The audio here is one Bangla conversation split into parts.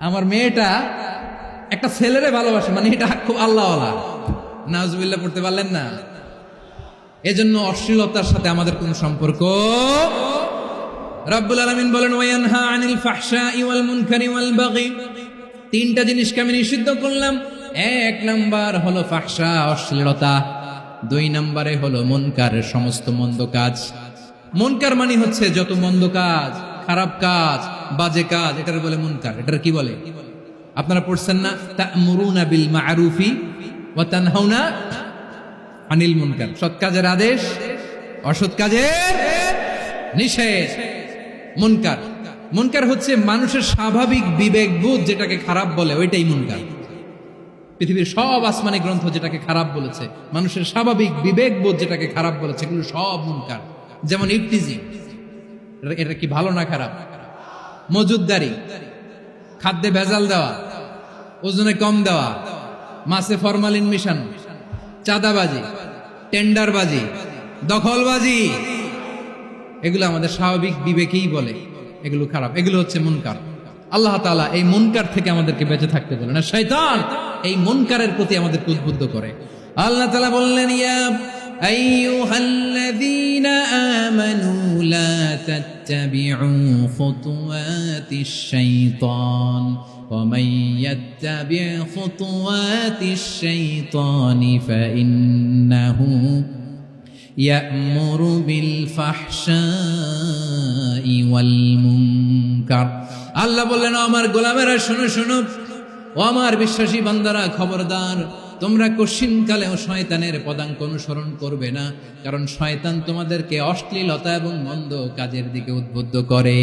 আমার মেয়েটা একটা ছেলেরে ভালোবাসে মানে এটা খুব আল্লাহওয়ালা। নাজবিল্লা পড়তে পারলেন না? এজন্য অশ্লীলতার সাথে আমাদের কোনো সম্পর্ক রব্বুল আলামিন বলেন, ওয়ায়ানহা আনিল ফাহশাই ওয়াল মুনকারি ওয়াল বাগি। তিনটা জিনিসকে আমি নিষিদ্ধ করলাম। এক নাম্বার হলো ফাহশা, অশ্লীলতা। দুই নম্বরে হলো মুনকার, সমস্ত মন্দ কাজ। মুনকার মানে হচ্ছে যত মন্দ কাজ। খারাপ কাজ, বাজে কাজ, এটার বলে মুনকার। এটার কি বলে? আপনারা পড়ছেন না, তা'মুরুনা বিল মা'রুফি ওয়া তানহাউনা আনিল মুনকার। সৎ কাজের আদেশ, অসৎ কাজের নিষেধ। মুনকার। মুনকার হচ্ছে মানুষের স্বাভাবিক বিবেকবোধ যেটাকে খারাপ বলে, ওইটাই মুনকার। পৃথিবীর সব আসমানি গ্রন্থ যেটাকে খারাপ বলেছে, মানুষের স্বাভাবিক বিবেকবোধ যেটাকে খারাপ বলেছে, এগুলো সব মুনকার। যেমন ইফটিজি এটা কি ভালো না খারাপ? মজুদদারি খাদ্যে ভেজাল দেওয়া, ওজনে কম দেওয়া, মাছে ফরমালিন মিশানো, চাঁদাবাজি, টেন্ডারবাজি, দখলবাজি। এগুলো আমাদের স্বাভাবিক বিবেকেই বলে, এগুলো খারাপ। এগুলো হচ্ছে মুনকার। আল্লাহ তাআলা এই মুনকার থেকে আমাদেরকে বেঁচে থাকতে বলেন। আর শয়তান এই মুনকারের প্রতি আমাদেরকে উদ্বুদ্ধ করে। আল্লাহ তালা বললেন, ইয়া আইয়ুহাল্লাযীনা আমানু লা তাত্তাবি'উ খুতুওয়াতিশ শাইতান ومن يتبع خطوات الشيطان فإنه يأمر بالفحشاء والمنكر আল্লাহ বললেন "ও আমার গোলামেরা শোনো শোনো ও আমার বিশ্বাসী বান্দারা খবরদার তোমরা কশিনকালেও শয়তানের পদাঙ্ক অনুসরণ করবে না, কারণ শয়তান তোমাদেরকে অশ্লীলতা এবং মন্দ কাজের দিকে উদ্বুদ্ধ করে।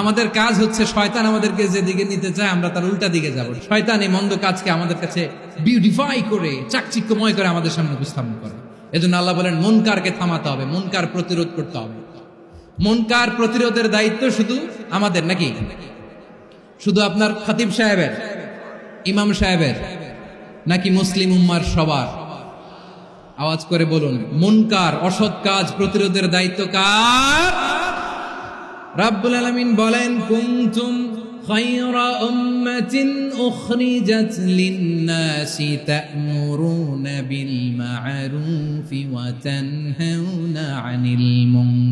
আমাদের কাজ হচ্ছে শয়তান আমাদেরকে যেদিকে নিতে চায়, আমরা তার উল্টা দিকে যাব। শয়তান এই মন্দ কাজকে আমাদের কাছে বিউটিফাই করে, চাকচিক্যময় করে আমাদের সামনে উপস্থাপন করে। এজন্য আল্লাহ বলেন, মনকারকে থামাতে হবে, মনকার প্রতিরোধ করতে হবে। মনকার প্রতিরোধের দায়িত্ব শুধু আমাদের নাকি? শুধু আপনার খতিব সাহেবের? ইমাম সাহেবের, নাকি মুসলিম উম্মার সবার? আওয়াজ করে বলুন, মুনকার, অসৎ কাজ, প্রতিরোধের দায়িত্ব কার? রাব্বুল আলামিন বলেন, কুনতুম খায়রা উম্মাতিন উখরিজাত লিন-নাসি তা'মুরুনা বিল মা'রুফি ওয়া তানহাউনা 'আনিল মুনকার